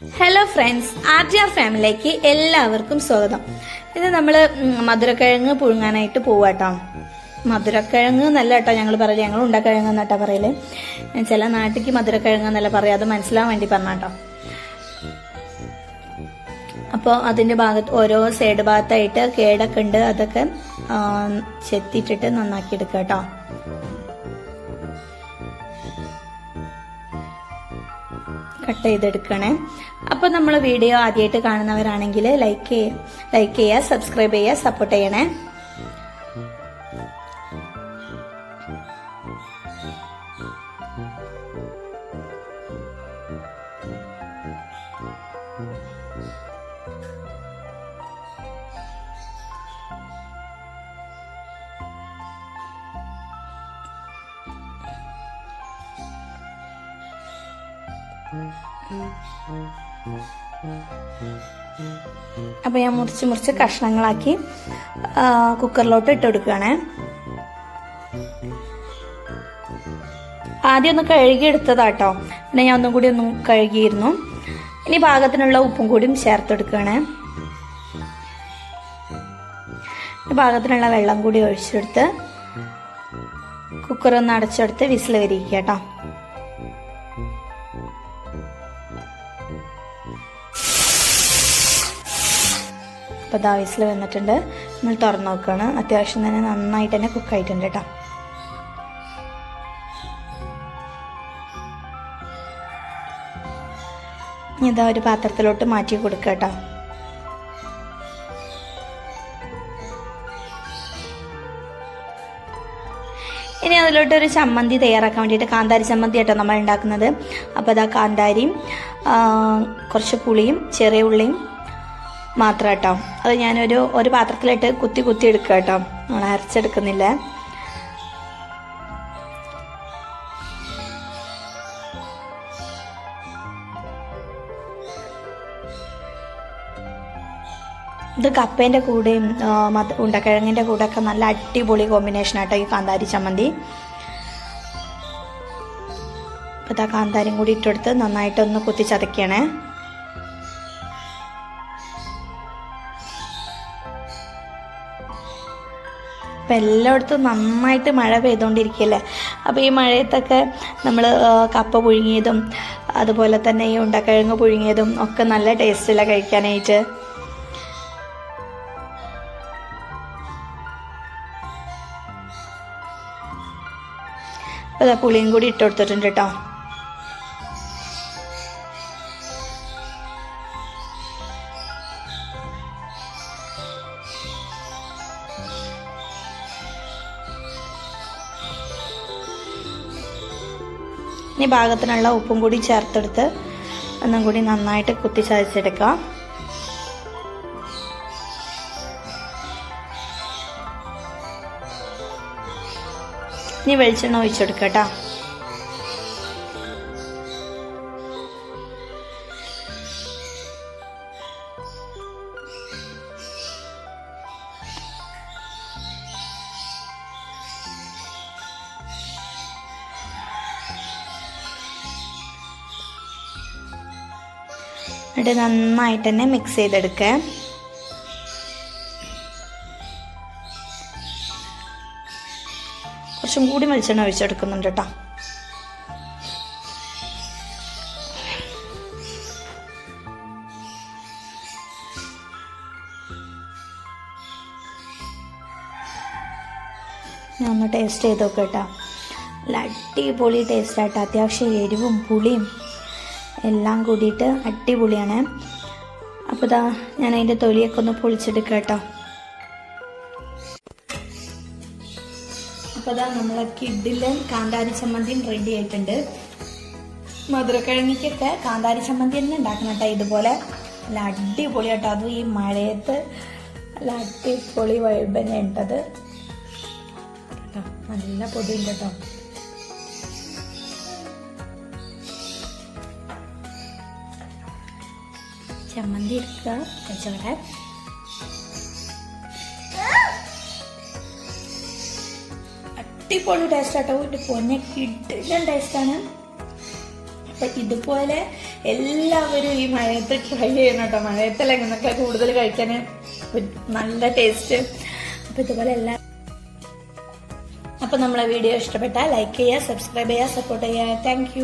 Hello friends R G R ഫാമിലിയിലേക്ക് എല്ലാവർക്കും സ്വാഗതം. ഇത് നമ്മൾ മധുരക്കിഴങ്ങ് പുഴുങ്ങാനായിട്ട് പോവാട്ടോ. മധുരക്കിഴങ്ങ് നല്ല കേട്ടോ ഞങ്ങൾ പറയില്ല ഞങ്ങൾ ഉണ്ടക്കിഴങ്ങ് എന്നാട്ടാ പറയൽ. ചില നാട്ടിക്ക് മധുരക്കിഴങ്ങ് എന്നല്ല പറയാം. അത് മനസ്സിലാവാൻ വേണ്ടി പറഞ്ഞാട്ടോ. അപ്പോൾ അതിന്റെ ഭാഗത്ത് ഓരോ സൈഡ് ഭാഗത്തായിട്ട് കേടൊക്കെ ഉണ്ട്. അതൊക്കെ ചെത്തിയിട്ടിട്ട് നന്നാക്കി എടുക്കുക കേട്ടോ കട്ട് ചെയ്തെടുക്കണേ. അപ്പോൾ നമ്മൾ വീഡിയോ ആദ്യമായിട്ട് കാണുന്നവരാണെങ്കിൽ ലൈക്ക് ചെയ്യുക ലൈക്ക് ചെയ്യുക സബ്സ്ക്രൈബ് ചെയ്യുക സപ്പോർട്ട് ചെയ്യണേ. അപ്പോൾ ഞാൻ മുറിച്ച് മുറിച്ച് കഷ്ണങ്ങളാക്കി കുക്കറിലോട്ട് ഇട്ട് കൊടുക്കുകയാണേ ആദ്യം ഒന്ന് കഴുകിയെടുത്തതാട്ടോ. പിന്നെ ഞാൻ ഒന്നും കൂടി ഒന്നും കഴുകിയിരുന്നു. ഇനി പാകത്തിനുള്ള ഉപ്പും കൂടിയും ചേർത്തെടുക്കുകയാണ്. പാകത്തിനുള്ള വെള്ളം കൂടി ഒഴിച്ചെടുത്ത് കുക്കർ ഒന്ന് അടച്ചെടുത്ത് വിസിൽ വരിക്കുക കേട്ടോ. അപ്പോൾ ദാ വിസിൽ വന്നിട്ടുണ്ട്. നമ്മൾ തുറന്ന് നോക്കുകയാണ് അത്യാവശ്യം തന്നെ നന്നായിട്ട് തന്നെ കുക്കായിട്ടുണ്ട് കേട്ടോ. ഇതാ ഒരു പാത്രത്തിലോട്ട് മാറ്റി കൊടുക്കുക കേട്ടോ. ഇനി അതിലോട്ട് ഒരു ചമ്മന്തി തയ്യാറാക്കാൻ വേണ്ടിയിട്ട് കാന്താരി ചമ്മന്തി ആട്ടോ നമ്മൾ ഉണ്ടാക്കുന്നത്. അപ്പോൾ അതാ കാന്താരിയും കുറച്ച് പുളിയും ചെറിയ ഉള്ളിയും മാത്രം കേട്ടോ അത് ഞാനൊരു ഒരു പാത്രത്തിലിട്ട് കുത്തി കുത്തി എടുക്കുക കേട്ടോ നമ്മൾ അരച്ചെടുക്കുന്നില്ല. ഇത് കപ്പേന്റെ കൂടെയും ഉണ്ടക്കിഴങ്ങിന്റെ കൂടെ ഒക്കെ നല്ല അടിപൊളി കോമ്പിനേഷൻ ആട്ടോ ഈ കാന്താരി ചമ്മന്തി. അപ്പോൾ ഇതാ കാന്താരിയും കൂടി ഇട്ടെടുത്ത് നന്നായിട്ടൊന്ന് കുത്തി ഇപ്പം എല്ലായിടത്തും നന്നായിട്ട് മഴ പെയ്തുകൊണ്ടിരിക്കുകയല്ലേ അപ്പോൾ ഈ മഴയത്തൊക്കെ നമ്മൾ കപ്പ പുഴുങ്ങിയതും അതുപോലെ തന്നെ ഈ ഉണ്ടക്കിഴങ്ങ് പുഴുങ്ങിയതും ഒക്കെ നല്ല ടേസ്റ്റില്ല കഴിക്കാനായിട്ട്. അപ്പോൾ പുളിയും കൂടി ഇട്ട് കൊടുത്തിട്ടുണ്ട് കേട്ടോ. ഇനി പാകത്തിനുള്ള ഉപ്പും കൂടി ചേർത്തെടുത്ത് ഒന്നും കൂടി നന്നായിട്ട് കുത്തി ചതച്ചെടുക്കാം. ഇനി വെളിച്ചെണ്ണ ഒഴിച്ചെടുക്കാം കേട്ടോ. എന്നിട്ട് നന്നായിട്ട് തന്നെ മിക്സ് ചെയ്തെടുക്കുക കുറച്ചും കൂടി വെളിച്ചെണ്ണ ഒഴിച്ചെടുക്കുന്നുണ്ട് കേട്ടോ. ഞാൻ ഒന്ന് ടേസ്റ്റ് ചെയ്ത് നോക്കാം കേട്ടോ. നല്ല അടിപൊളി ടേസ്റ്റ് ആയിട്ട് അത്യാവശ്യം എരിവും പുളിയും എല്ലാം കൂടിയിട്ട് അടിപൊളിയാണ്. അപ്പോൾ ഇതാ ഞാൻ അതിന്റെ തൊലിയൊക്കെ ഒന്ന് പൊളിച്ചെടുക്കാം കേട്ടോ. അപ്പോൾ ഇതാ നമ്മളെ കിഡിലും കാന്താരി ചമ്മന്തിയും റെഡി ആയിട്ടുണ്ട്. മധുരക്കിഴങ്ങിക്കൊക്കെ കാന്താരി ചമ്മന്തി തന്നെ ഉണ്ടാക്കണം കേട്ടോ ഇതുപോലെ. നല്ല അടിപൊളി കേട്ടോ. അതും ഈ മഴയത്ത് നല്ല അടിപൊളി വൈബന്നെ ഉണ്ടത് കേട്ടോ നല്ല പൊടിയുണ്ട് കേട്ടോ. ചമ്മന്തി എടുക്കുക കുറച്ചുകൂടെ അടിപൊളി ടേസ്റ്റ് ആട്ടോ. ഇത് പൊന്നെ കിട്ടില്ല ടേസ്റ്റാണ് അപ്പം ഇതുപോലെ എല്ലാവരും ഈ മഴയത്ത് ട്രൈ ചെയ്യണം കേട്ടോ. മഴയത്തല്ല നിങ്ങൾക്ക് കൂടുതൽ കഴിക്കാൻ നല്ല ടേസ്റ്റ് അപ്പൊ ഇതുപോലെ എല്ലാ അപ്പൊ നമ്മളെ വീഡിയോ ഇഷ്ടപ്പെട്ടാൽ ലൈക്ക് ചെയ്യുക സബ്സ്ക്രൈബ് ചെയ്യുക സപ്പോർട്ട് ചെയ്യുക. താങ്ക്